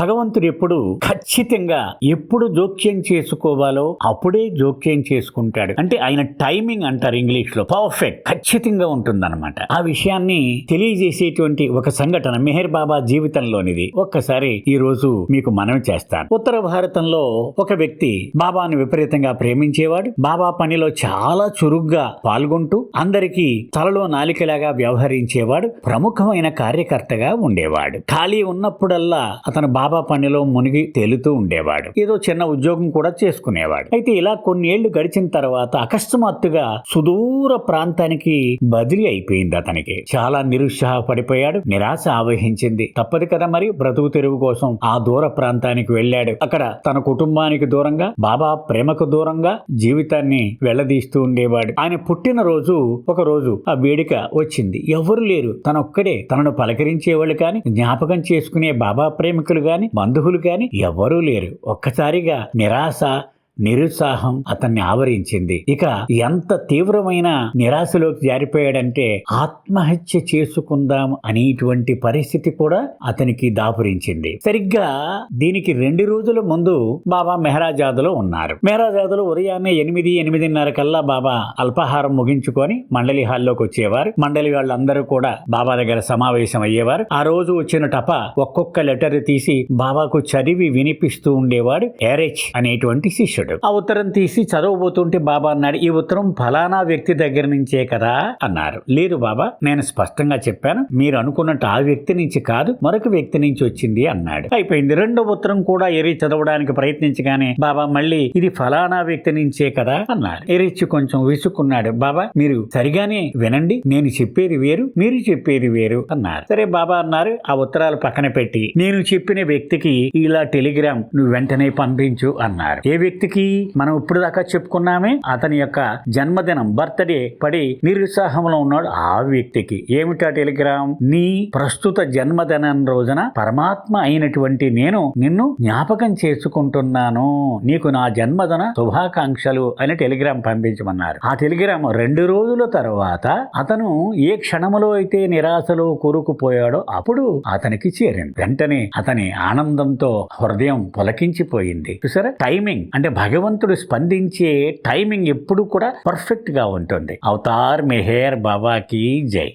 భగవంతుడు ఎప్పుడు ఖచ్చితంగా ఎప్పుడు జోక్యం చేసుకోవాలో అప్పుడే జోక్యం చేసుకుంటాడు. అంటే ఆయన టైమింగ్ అంటారు ఇంగ్లీష్లో పర్ఫెక్ట్ ఖచ్చితంగా ఉంటుందన్నమాట. ఆ విషయాన్ని తెలియజేసేటువంటి ఒక సంఘటన మెహర్ బాబా జీవితంలోనిది. ఒక్కసారి ఈ రోజు మీకు మనవి చేస్తాను. ఉత్తర భారతంలో ఒక వ్యక్తి బాబాను విపరీతంగా ప్రేమించేవాడు. బాబా పనిలో చాలా చురుగ్గా పాల్గొంటూ అందరికీ తలలో నాలికలాగా వ్యవహరించేవాడు. ప్రముఖమైన కార్యకర్తగా ఉండేవాడు. ఖాళీ ఉన్నప్పుడల్లా అతను బాబా పనిలో మునిగి తేలుతూ ఉండేవాడు. ఏదో చిన్న ఉద్యోగం కూడా చేసుకునేవాడు. అయితే ఇలా కొన్నేళ్ళు గడిచిన తర్వాత అకస్మాత్తుగా సుదూర ప్రాంతానికి బదిలీ అయిపోయింది అతనికి. చాలా నిరుత్సాహపడిపోయాడు నిరాశ ఆవహించింది. తప్పదు కదా మరి బ్రతుకు తెరువు కోసం ఆ దూర ప్రాంతానికి వెళ్ళాడు. అక్కడ తన కుటుంబానికి దూరంగా బాబా ప్రేమకు దూరంగా జీవితాన్ని వెళ్ళదీస్తూ ఉండేవాడు. ఆయన పుట్టినరోజు ఒక రోజు ఆ వేడుక వచ్చింది. ఎవరు లేరు తనొక్కడే తనను పలకరించేవాళ్ళు కానీ జ్ఞాపకం చేసుకునే బాబా ప్రేమికులు గాని బంధువులు కానీ ఎవరూ లేరు. ఒక్కసారిగా నిరాశ నిరుత్సాహం అతన్ని ఆవరించింది. ఇక ఎంత తీవ్రమైన నిరాశలోకి జారిపోయాడంటే ఆత్మహత్య చేసుకుందాం అనేటువంటి పరిస్థితి కూడా అతనికి దాపురించింది. సరిగ్గా దీనికి రెండు రోజుల ముందు బాబా మెహరాజాదులో ఉన్నారు. మెహరాజాదులో ఉదయాన్నే ఎనిమిది ఎనిమిదిన్నర కల్లా బాబా అల్పాహారం ముగించుకొని మండలి హాల్లోకి వచ్చేవారు. మండలి వాళ్ళందరూ కూడా బాబా దగ్గర సమావేశం అయ్యేవారు. ఆ రోజు వచ్చిన టప ఒక్కొక్క లెటర్ తీసి బాబాకు చదివి వినిపిస్తూ ఉండేవాడు. ఎరెచ్ అనేటువంటి శిష్యుడు. ఆ ఉత్తరం తీసి చదవబోతుంటే బాబా అన్నాడు ఈ ఉత్తరం ఫలానా వ్యక్తి దగ్గర నుంచే కదా అన్నారు. లేదు బాబా నేను స్పష్టంగా చెప్పాను. మీరు అనుకున్నట్టు ఆ వ్యక్తి నుంచి కాదు మరొక వ్యక్తి నుంచి వచ్చింది అన్నాడు. అయిపోయింది. రెండో ఉత్తరం కూడా ఎరి చదవడానికి ప్రయత్నించగానే బాబా మళ్ళీ ఇది ఫలానా వ్యక్తి నుంచే కదా అన్నారు. ఎరిచి కొంచెం విసుక్కున్నాడు. బాబా మీరు సరిగానే వినండి. నేను చెప్పేది వేరు మీరు చెప్పేది వేరు అన్నారు. సరే బాబా అన్నారు. ఆ ఉత్తరాలు పక్కన పెట్టి నేను చెప్పిన వ్యక్తికి ఇలా టెలిగ్రామ్ నువ్వు వెంటనే పంపించు అన్నారు. ఏ వ్యక్తికి మనం ఇప్పుడు దాకా చెప్పుకున్నామే అతని యొక్క జన్మదినం బర్త్డే పడి నిరుత్సాహంలో ఉన్నాడు ఆ వ్యక్తికి. ఏమిటా టెలిగ్రామ్? నీ ప్రస్తుత జన్మదినం రోజున పరమాత్మ అయినటువంటి నేను నిన్ను జ్ఞాపకం చేసుకుంటున్నాను. నీకు నా జన్మదిన శుభాకాంక్షలు అని టెలిగ్రామ్ పంపించమన్నారు. ఆ టెలిగ్రామ్ రెండు రోజుల తర్వాత అతను ఏ క్షణములో అయితే నిరాశలో కూరుకుపోయాడో అప్పుడు అతనికి చేరింది. వెంటనే అతని ఆనందంతో హృదయం పులకించిపోయింది. చూసారా? టైమింగ్ అంటే భగవంతుడు స్పందించే టైమింగ్ ఎప్పుడు కూడా పర్ఫెక్ట్గా ఉంటుంది. అవతార్ మెహేర్ బాబాకి జై.